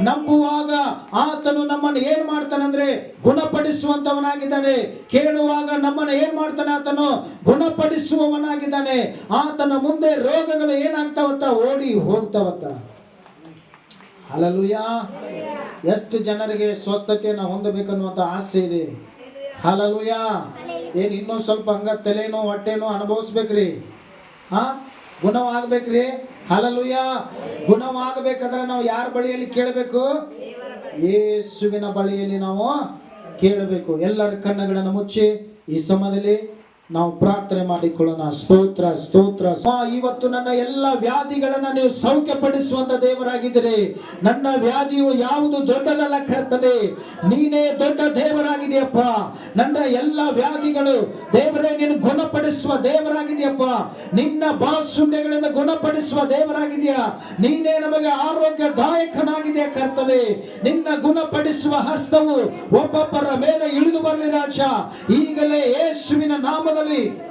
ನಂಬುವಾಗ ಆತನು ನಮ್ಮನ್ನು ಏನ್ ಮಾಡ್ತಾನಂದ್ರೆ ಗುಣಪಡಿಸುವಂತವನಾಗಿದ್ದಾನೆ. ಕೇಳುವಾಗ ನಮ್ಮನ್ನು ಏನ್ ಮಾಡ್ತಾನೆ ಆತನು? ಗುಣಪಡಿಸುವವನಾಗಿದ್ದಾನೆ. ಆತನ ಮುಂದೆ ರೋಗಗಳು ಏನಾಗ್ತಾವಂತ ಓಡಿ ಹೋಗ್ತಾವಂತ ಹಲಲುಯ ಎಷ್ಟು ಜನರಿಗೆ ಸ್ವಸ್ಥತೆಯನ್ನು ಹೊಂದಬೇಕನ್ನುವಂತ ಆಸೆ ಇದೆ. ಹಲಲುಯ ಏನ್ ಇನ್ನೂ ಸ್ವಲ್ಪ ಹಂಗ ತಲೆನೋ ಹೊಟ್ಟೆನೋ ಅನುಭವಿಸ್ಬೇಕ್ರಿ. ಹಾ ಗುಣವಾಗ್ಬೇಕ್ರಿ. ಹಲಲುಯ ಗುಣವಾಗಬೇಕಾದ್ರೆ ನಾವು ಯಾರ ಬಳಿಯಲ್ಲಿ ಕೇಳಬೇಕು? ಯೇಸುವಿನ ಬಳಿಯಲ್ಲಿ ನಾವು ಕೇಳಬೇಕು. ಎಲ್ಲರ ಕಣ್ಣುಗಳನ್ನು ಮುಚ್ಚಿ ಈ ಸಮಯದಲ್ಲಿ ನಾವು ಪ್ರಾರ್ಥನೆ ಮಾಡಿಕೊಳ್ಳೋಣ. ಸ್ತೋತ್ರ ಸ್ತೋತ್ರ. ಇವತ್ತು ನನ್ನ ಎಲ್ಲ ವ್ಯಾಧಿಗಳನ್ನ ನೀವು ಸೌಖ್ಯಪಡಿಸುವಂತ ದೇವರಾಗಿದ್ದೀರಿ. ನನ್ನ ವ್ಯಾಧಿಯು ಯಾವುದು ದೊಡ್ಡದಲ್ಲ ಕರ್ತನೆ, ನೀನೇ ದೊಡ್ಡ ದೇವರಾಗಿದೆಯಪ್ಪ ನನ್ನ ಎಲ್ಲ ವ್ಯಾಧಿಗಳು, ದೇವರೇ, ನೀನು ಗುಣಪಡಿಸುವ ದೇವರಾಗಿದೆಯಪ್ಪ ನಿನ್ನ ಬಾಸುಂಡೆಗಳಿಂದ ಗುಣಪಡಿಸುವ ದೇವರಾಗಿದೆಯಾ ನೀನೇ ನಮಗೆ ಆರೋಗ್ಯದಾಯಕನಾಗಿದೆಯಾ ಕರ್ತನೆ. ನಿನ್ನ ಗುಣಪಡಿಸುವ ಹಸ್ತವು ಒಬ್ಬೊಬ್ಬರ ಮೇಲೆ ಇಳಿದು ಬರಲಿ ರಾಜ. ಈಗಲೇ ಯೇಸುವಿನ ನಾಮದಲ್ಲಿ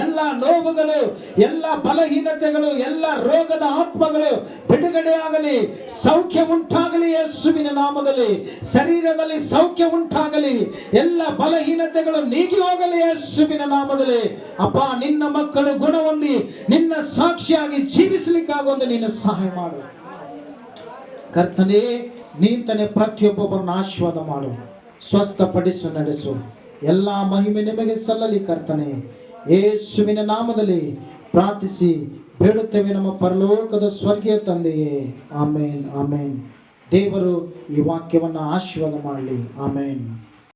ಎಲ್ಲ ನೋವುಗಳು, ಎಲ್ಲ ಬಲಹೀನತೆಗಳು, ಎಲ್ಲ ರೋಗದ ಆತ್ಮಗಳು ಬಿಡುಗಡೆ ಆಗಲಿ ಸೌಖ್ಯ ಉಂಟಾಗಲಿ ಯೇಸುವಿನ ನಾಮದಲ್ಲಿ, ಶರೀರದಲ್ಲಿ ಸೌಖ್ಯ ಉಂಟಾಗಲಿ, ಎಲ್ಲ ಬಲಹೀನತೆಗಳು ನೀಗಿ ಹೋಗಲಿ ಯೇಸುವಿನ ನಾಮದಲ್ಲಿ. ಅಪ್ಪ, ನಿನ್ನ ಮಕ್ಕಳು ಗುಣ ಹೊಂದಿ ನಿನ್ನ ಸಾಕ್ಷಿಯಾಗಿ ಜೀವಿಸಲಿಕ್ಕಾಗೊಂದು ನೀನು ಸಹಾಯ ಮಾಡು. ಕರ್ತನೇ ನೀಂತನೆ ಪ್ರತಿಯೊಬ್ಬೊಬ್ಬರನ್ನ ಆಶೀರ್ವಾದ ಮಾಡು. ಸ್ವಸ್ಥಪಡಿಸು, ನಡೆಸು. ಎಲ್ಲ ಮಹಿಮೆ ನಿಮಗೆ ಸಲ್ಲಲಿ ಕರ್ತನೆ. ಯೇಸುವಿನ ನಾಮದಲ್ಲಿ ಪ್ರಾರ್ಥಿಸಿ ಬೇಡುತ್ತೇವೆ ನಮ್ಮ ಪರಲೋಕದ ಸ್ವರ್ಗೀಯ ತಂದೆಯೇ. ಆಮೇನ್ ಆಮೇನ್. ದೇವರು ಈ ವಾಕ್ಯವನ್ನು ಆಶೀರ್ವಾದ ಮಾಡಲಿ. ಆಮೇನ್.